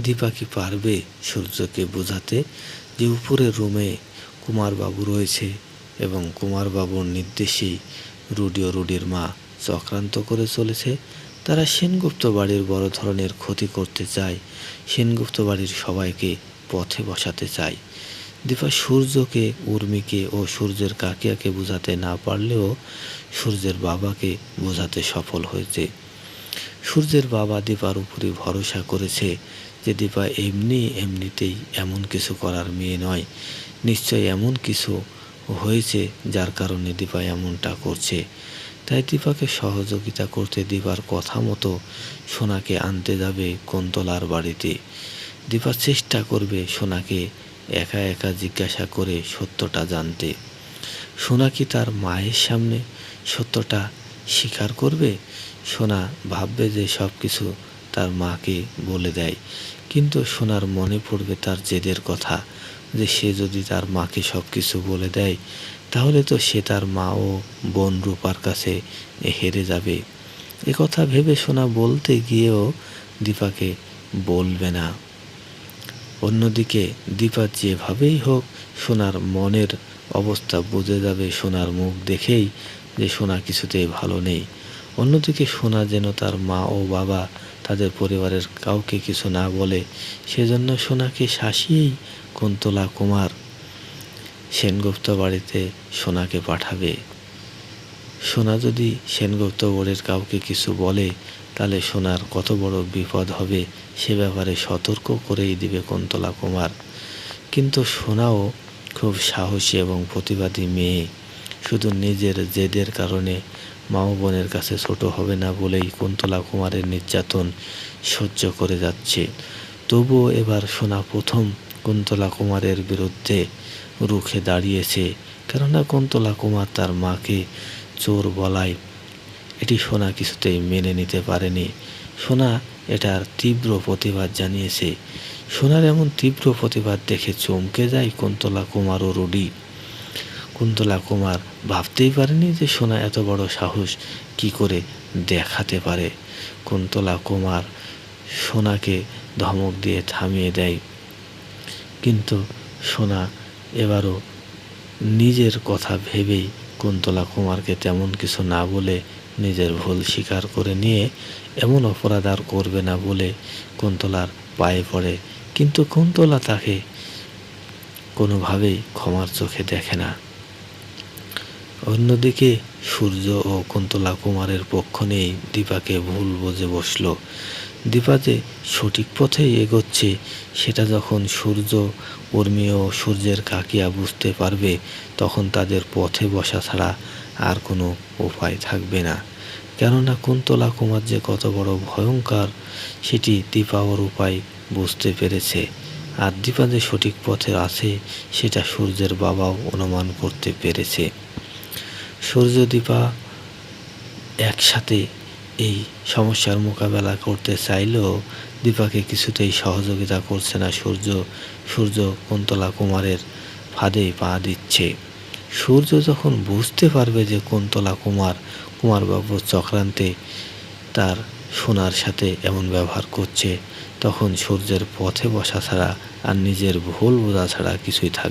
দীপা কি পারবে সূর্যকে বোঝাতে যে উপরের রুমে কুমারবাবু রয়েছে এবং কুমারবাবুর নির্দেশেই রুডি ও রুডির মা চক্রান্ত করে চলেছে। তারা সেনগুপ্ত বাড়ির বড় ধরনের ক্ষতি করতে চায়। সেনগুপ্ত বাড়ির সবাইকে পথে বসাতে চায়। দীপা সূর্যকে, উর্মিকে ও সূর্যের কাকিয়াকে বোঝাতে না পারলেও সূর্যের বাবাকে বোঝাতে সফল হয়েছে। সূর্যের বাবা দীপার উপরে ভরসা করেছে যে দীপা এমনি এমনিতেই এমন কিছু করার মেয়ে নয়। নিশ্চয় এমন কিছু হয়েছে যার কারণে দীপা এমনটা করছে। তাই দীপাকে সহযোগিতা করতে দীপার কথা মতো সোনাকে আনতে যাবে কন্তলার বাড়িতে। দীপা চেষ্টা করবে সোনাকে একা একা জিজ্ঞাসা করে সত্যটা জানতে। সোনা কি তার মায়ের সামনে সত্যটা স্বীকার করবে? সোনা ভাববে যে সব কিছু তার মাকে বলে দেয়। কিন্তু সোনার মনে পড়বে তার জেদের কথা, যে সে যদি তার মাকে সব কিছু বলে দেয়, তাহলে তো সে তার মা ও বোন রূপার কাছে হেরে যাবে। এ কথা ভেবে সোনা বলতে গিয়েও দীপাকে বলবে না। অন্যদিকে দীপা যেভাবেই হোক সোনার মনের অবস্থা বুঝে যাবে। সোনার মুখ দেখেই যে সোনা কিছুতেই ভালো নেই। অন্যদিকে সোনা যেন তার মা ও বাবা তাদের পরিবারের কাউকে কিছু না বলে, সেজন্য সোনাকে শাসিয়েই কুন্তলা কুমার সেনগুপ্ত বাড়িতে সোনাকে পাঠাবে। সোনা যদি সেনগুপ্ত বাড়ির কাউকে কিছু বলে, তাহলে সোনার কত বড় বিপদ হবে সে ব্যাপারে সতর্ক করেই দিবে কুন্তলা কুমার। কিন্তু সোনাও খুব সাহসী এবং প্রতিবাদী মেয়ে। শুধু নিজের জেদের কারণে মা বোনের কাছে ছোট হবে না বলেই কুন্তলা কুমারের নির্যাতন সহ্য করে যাচ্ছে। তবুও এবার সোনা প্রথম কুন্তলা কুমারের বিরুদ্ধে রুখে দাঁড়িয়েছে। কেননা কুন্তলা কুমার তার মাকে চোর বলায় এটি সোনা কিছুতেই মেনে নিতে পারেনি। সোনা এটার তীব্র প্রতিবাদ জানিয়েছে। সোনার এমন তীব্র প্রতিবাদ দেখে চমকে যায় কুন্তলা কুমার ও রুডি। কুন্তলা কুমার ভাবতেই পারেনি যে সোনা এত বড় সাহস কি করে দেখাতে পারে। কুন্তলা কুমার সোনাকে ধমক দিয়ে থামিয়ে দেয়। কিন্তু সোনা এবারও নিজের কথা ভেবেই কুন্তলা কুমারকে তেমন কিছু না বলে নিজের ভুল স্বীকার করে নিয়ে এমন অপরাধ আর করবে না বলে কুন্তলার পায়ে পড়ে। কিন্তু কুন্তলা তাকে কোনোভাবেই ক্ষমার চোখে দেখে না। অন্যদিকে, সূর্য ও কুন্তলা কুমারের পক্ষ নেই দীপাকে ভুল বুঝে বসল। দীপা যে সঠিক পথেই এগোচ্ছে, সেটা যখন সূর্য, উর্মি ও সূর্যের কাকিয়া বুঝতে পারবে, তখন তাদের পথে বসা ছাড়া আর কোনো উপায় থাকবে না। কেননা কুন্তলা কুমার যে কত বড় ভয়ঙ্কর, সেটি দীপা ওর উপায় বুঝতে পেরেছে। আর দীপা যে সঠিক পথে আছে, সেটা সূর্যের বাবাও অনুমান করতে পেরেছে। সূর্য দীপা একসাথে এই সমস্যার মোকাবেলা করতে চাইলেও দীপাকে কিছুতেই সহযোগিতা করছে না সূর্য। সূর্য কুন্তলা কুমারের ফাঁদে পা দিচ্ছে। সূর্য যখন বুঝতে পারবে যে কুন্তলা কুমার, কুমারবাবুর চক্রান্তে তার সোনার সাথে এমন ব্যবহার করছে, তখন সূর্যের পথে বসা ছাড়া আর নিজের ভুল বোঝা ছাড়া কিছুই থাকবে